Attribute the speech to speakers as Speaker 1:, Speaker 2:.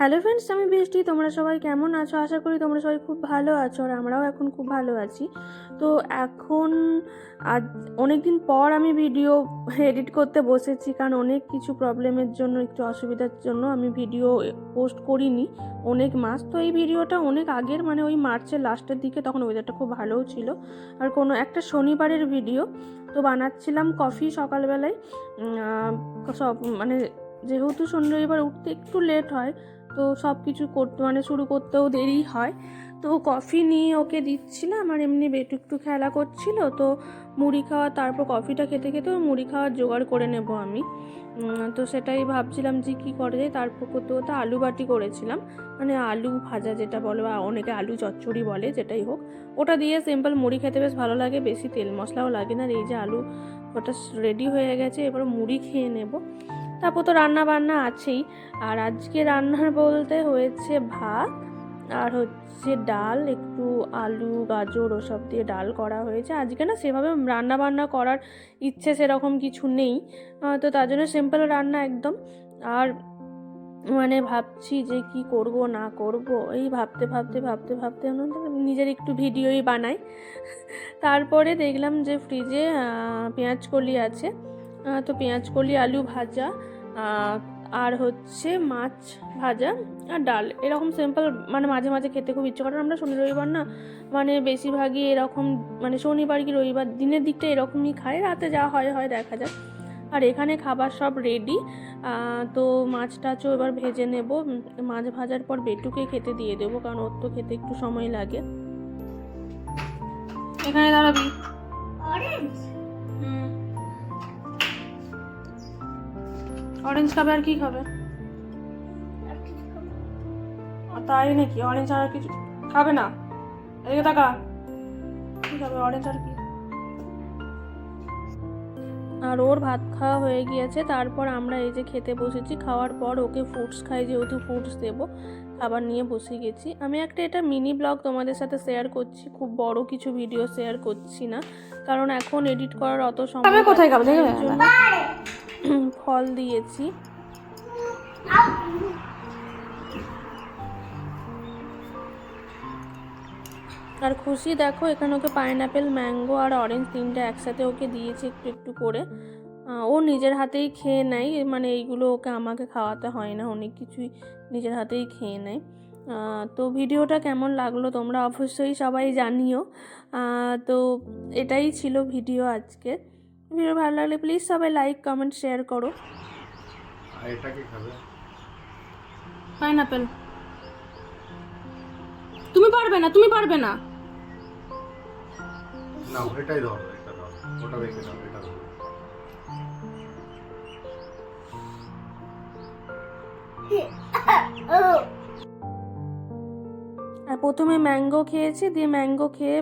Speaker 1: Hello friends আমি বৃষ্টি। তোমরা সবাই কেমন আছো? আশা করি তোমরা সবাই খুব ভালো আছো আর আমরাও এখন খুব ভালো আছি। তো এখন আজ অনেক দিন পর আমি ভিডিও এডিট করতে বসেছি কারণ অনেক কিছু প্রবলেমের জন্য, একটু অসুবিধার জন্য আমি ভিডিও পোস্ট করিনি অনেক মাস। তো এই ভিডিওটা অনেক আগের মানে ওই মার্চের লাস্টের দিকে তখন ওয়েদারটা খুব ভালোও ছিল। আর কোনো একটা শনিবারের ভিডিও তো বানাচ্ছিলাম কফি সকালবেলায়। সব মানে যেহেতু শনিবার উঠতে একটু লেট হয় তো সব কিছু করতে মানে শুরু করতেও দেরি হয়। তো কফি নিয়ে ওকে দিচ্ছিলাম আর এমনি বেটু একটু খেলা করছিল। তো মুড়ি খাওয়া, তারপর কফিটা খেতে খেতে ওর মুড়ি খাওয়ার জোগাড় করে নেব আমি। তো সেটাই ভাবছিলাম যে কী করা যায়। তারপর করতে করতে আলু বাটি করেছিলাম। মানে আলু ভাজা যেটা বলে, বা অনেকে আলু চচ্চড়ি বলে, যেটাই হোক। ওটা দিয়ে সিম্পল মুড়ি খেতে বেশ ভালো লাগে। বেশি তেল মশলাও লাগে না। এই যে আলু ওটা রেডি হয়ে গেছে। এবার মুড়ি খেয়ে নেব। তারপর তো রান্না বান্না আছেই। আর আজকে রান্নার বলতে হয়েছে ভাত, আর হচ্ছে ডাল, একটু আলু, গাজর ওসব দিয়ে ডাল করা হয়েছে। আজকে না সেভাবে রান্না বান্না করার ইচ্ছে সেরকম কিছু নেই। তো তার জন্য সিম্পল রান্না একদম। আর মানে ভাবছি যে কি করব, না করব, এই ভাবতে ভাবতে ভাবতে ভাবতে নিজের একটু ভিডিওই বানাই। তারপরে দেখলাম যে ফ্রিজে পেঁয়াজ কলি আছে। তো পেঁয়াজ কলি, আলু ভাজা আর হচ্ছে মাছ ভাজা আর ডাল। এরকম সিম্পল মানে মাঝে মাঝে খেতে খুব ইচ্ছে করে। আমরা শনি, রবিবার না মানে বেশিরভাগই এরকম মানে শনিবার কি রবিবার দিনের দিকটা এরকমই খাই রাতে যা হয় হয় দেখা যায়। আর এখানে খাবার সব রেডি তো মাছ টাছও এবার ভেজে নেব। মাছ ভাজার পর বেটুকে খেতে দিয়ে দেবো, কারণ ওর তো খেতে একটু সময় লাগে। এখানে দাঁড়াবি।
Speaker 2: অরেঞ্জ
Speaker 1: খাবে আর কি খাবে? তাই নাকি? অরেঞ্জ আর কিছু খাবে না? এদিকে তাকা। কি খাবে? অরেঞ্জ আর কি? আর ওর ভাত খাওয়া হয়ে গিয়েছে তারপর আমরা এই যে খেতে বসেছি খাওয়ার পর ওকে ফ্রুটস খাই যেহেতু ফ্রুটস দেবো খাবার নিয়ে বসে গেছি। আমি একটা এটা মিনি ব্লগ তোমাদের সাথে শেয়ার করছি খুব বড় কিছু ভিডিও শেয়ার করছি না কারণ এখন এডিট করার অত সময়
Speaker 3: কোথায় খাবে?
Speaker 1: ফল দিয়েছি। আর খুশি দেখো, এখানে ওকে পাইনাপেল ম্যাঙ্গো আর অরেঞ্জ তিনটা একসাথে ওকে দিয়েছি একটু একটু করে। ও নিজের হাতেই খেয়ে নেয় মানে এইগুলো ওকে আমাকে খাওয়াতে হয় না, অনেক কিছুই নিজের হাতেই খেয়ে নেয়। তো ভিডিওটা কেমন লাগল তোমরা অবশ্যই সবাই জানিও। তো এটাই ছিল ভিডিও আজকে ভিডিও ভালো লাগলে প্লিজ সবাই লাইক কমেন্ট শেয়ার করো।
Speaker 4: আর এটা কি খাবে?
Speaker 3: পাইনাপেল। তুমি পারবে না তুমি পারবে না।
Speaker 4: না এটাই ধরো এটা ধরো ওটা রেখে দাও এটা ধরো
Speaker 1: আর প্রথমে ম্যাঙ্গো খেয়েছি দিয়ে ম্যাঙ্গো খেয়ে